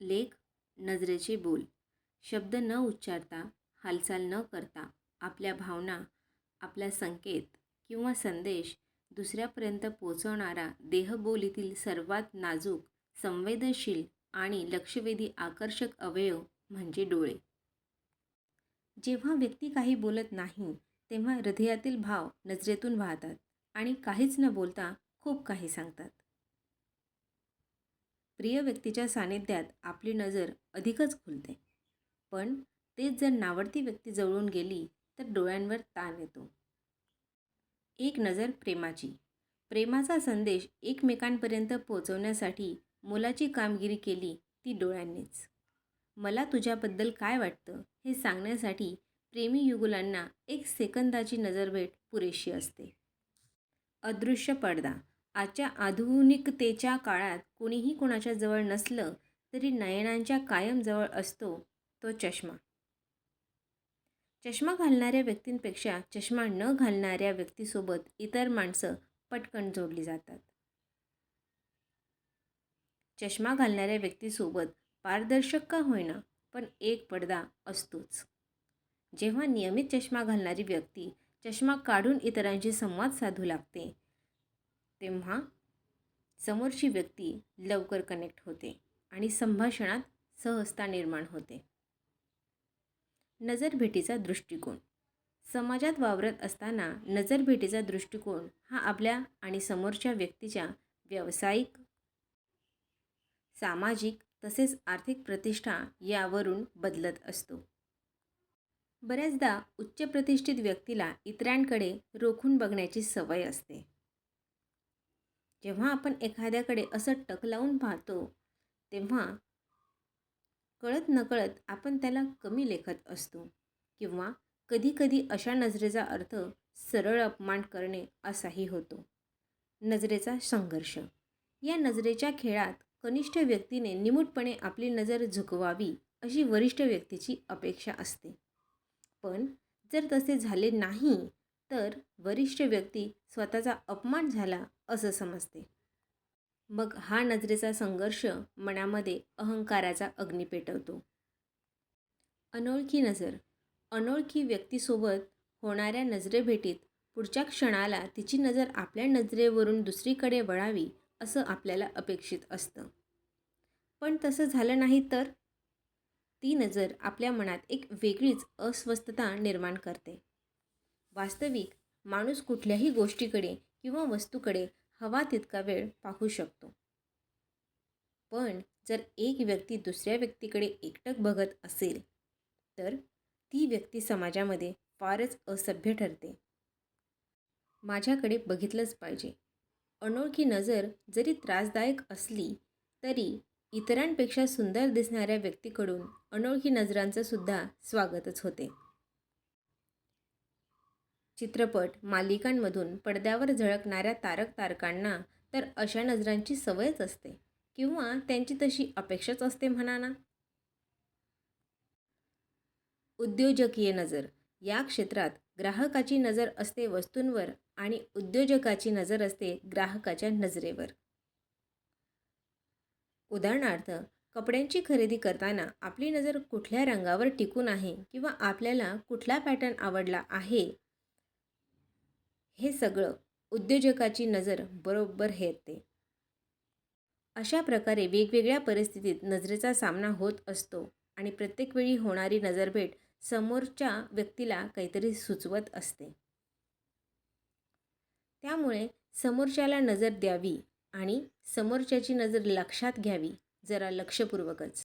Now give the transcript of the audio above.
लेख नजरेचे बोल. शब्द न उच्चारता हालचाल न करता आपल्या भावना आपला संकेत किंवा संदेश दुसऱ्यापर्यंत पोचवणारा देहबोलीतील सर्वात नाजूक संवेदनशील आणि लक्षवेधी आकर्षक अवयव म्हणजे डोळे. जेव्हा व्यक्ती काही बोलत नाही तेव्हा हृदयातील भाव नजरेतून वाहतात आणि काहीच न बोलता खूप काही सांगतात. प्रिय व्यक्तीच्या सानिध्यात आपली नजर अधिकच खुलते. पण तेच जर नावडती व्यक्ती जवळून गेली तर डोळ्यांवर ताण येतो. एक नजर प्रेमाची. प्रेमाचा संदेश एकमेकांपर्यंत पोचवण्यासाठी मोलाची कामगिरी केली ती डोळ्यांनीच. मला तुझ्याबद्दल काय वाटतं हे सांगण्यासाठी प्रेमी युगुलांना एक सेकंदाची नजरभेट पुरेशी असते. अदृश्य पडदा. आजच्या आधुनिकतेच्या काळात कोणीही कोणाच्या जवळ नसलं तरी नयनांच्या कायम जवळ असतो तो चष्मा. चष्मा घालणाऱ्या व्यक्तींपेक्षा चष्मा न घालणाऱ्या व्यक्तीसोबत इतर माणसं पटकन जोडली जातात. चष्मा घालणाऱ्या व्यक्तीसोबत पारदर्शक का होईना पण एक पडदा असतोच. जेव्हा नियमित चष्मा घालणारी व्यक्ती चष्मा काढून इतरांशी संवाद साधू लागते तेव्हा समोरची व्यक्ती लवकर कनेक्ट होते आणि संभाषणात सहजता निर्माण होते. नजरभेटीचा दृष्टिकोन. समाजात वावरत असताना नजरभेटीचा दृष्टिकोन हा आपल्या आणि समोरच्या व्यक्तीच्या व्यावसायिक सामाजिक तसेच आर्थिक प्रतिष्ठा यावरून बदलत असतो. बऱ्याचदा उच्च प्रतिष्ठित व्यक्तीला इतरांकडे रोखून बघण्याची सवय असते. जेव्हा आपण एखाद्याकडे असं टक लावून पाहतो तेव्हा कळत नकळत आपण त्याला कमी लेखत असतो किंवा कधीकधी अशा नजरेचा अर्थ सरळ अपमान करणे असाही होतो. नजरेचा संघर्ष. या नजरेच्या खेळात कनिष्ठ व्यक्तीने निमूटपणे आपली नजर झुकवावी अशी वरिष्ठ व्यक्तीची अपेक्षा असते. पण जर तसे झाले नाही तर वरिष्ठ व्यक्ती स्वतःचा अपमान झाला असं समजते. मग हा नजरेचा संघर्ष मनामध्ये अहंकाराचा अग्नी पेटवतो. अनोळखी नजर. अनोळखी व्यक्तीसोबत होणाऱ्या नजरेभेटीत पुढच्या क्षणाला तिची नजर आपल्या नजरेवरून दुसरीकडे वळावी असं आपल्याला अपेक्षित असतं. पण तसं झालं नाही तर? ती नजर आपल्या मनात एक वेगळीच अस्वस्थता निर्माण करते. वास्तविक माणूस कुठल्याही गोष्टीकडे किंवा वस्तूकडे हवा तितका वेळ पाहू शकतो. पण जर एक व्यक्ती दुसऱ्या व्यक्तीकडे एकटक बघत असेल तर ती व्यक्ती समाजामध्ये फारच असभ्य ठरते. माझ्याकडे बघितलंच पाहिजे. अनोळखी नजर जरी त्रासदायक असली तरी इतरांपेक्षा सुंदर दिसणाऱ्या व्यक्तीकडून अनोळखी नजरांचंसुद्धा स्वागतच होते. चित्रपट मालिकांमधून पडद्यावर झळकणाऱ्या तारक तारकांना तर अशा नजरांची सवयच असते. किंवा त्यांची तशी अपेक्षाच असते म्हणा ना उद्योजकीय नजर. या क्षेत्रात ग्राहकाची नजर असते वस्तूंवर आणि उद्योजकाची नजर असते ग्राहकाच्या नजरेवर. उदाहरणार्थ कपड्यांची खरेदी करताना आपली नजर कुठल्या रंगावर टिकून आहे किंवा आपल्याला कुठला पॅटर्न आवडला आहे हे सगळं उद्योजकाची नजर बरोबर हेरते. अशा प्रकारे वेगवेगळ्या परिस्थितीत नजरेचा सामना होत असतो आणि प्रत्येक वेळी होणारी नजरभेट समोरच्या व्यक्तीला काहीतरी सुचवत असते. त्यामुळे समोरच्याला नजर द्यावी आणि समोरच्याची नजर लक्षात घ्यावी जरा लक्षपूर्वकच.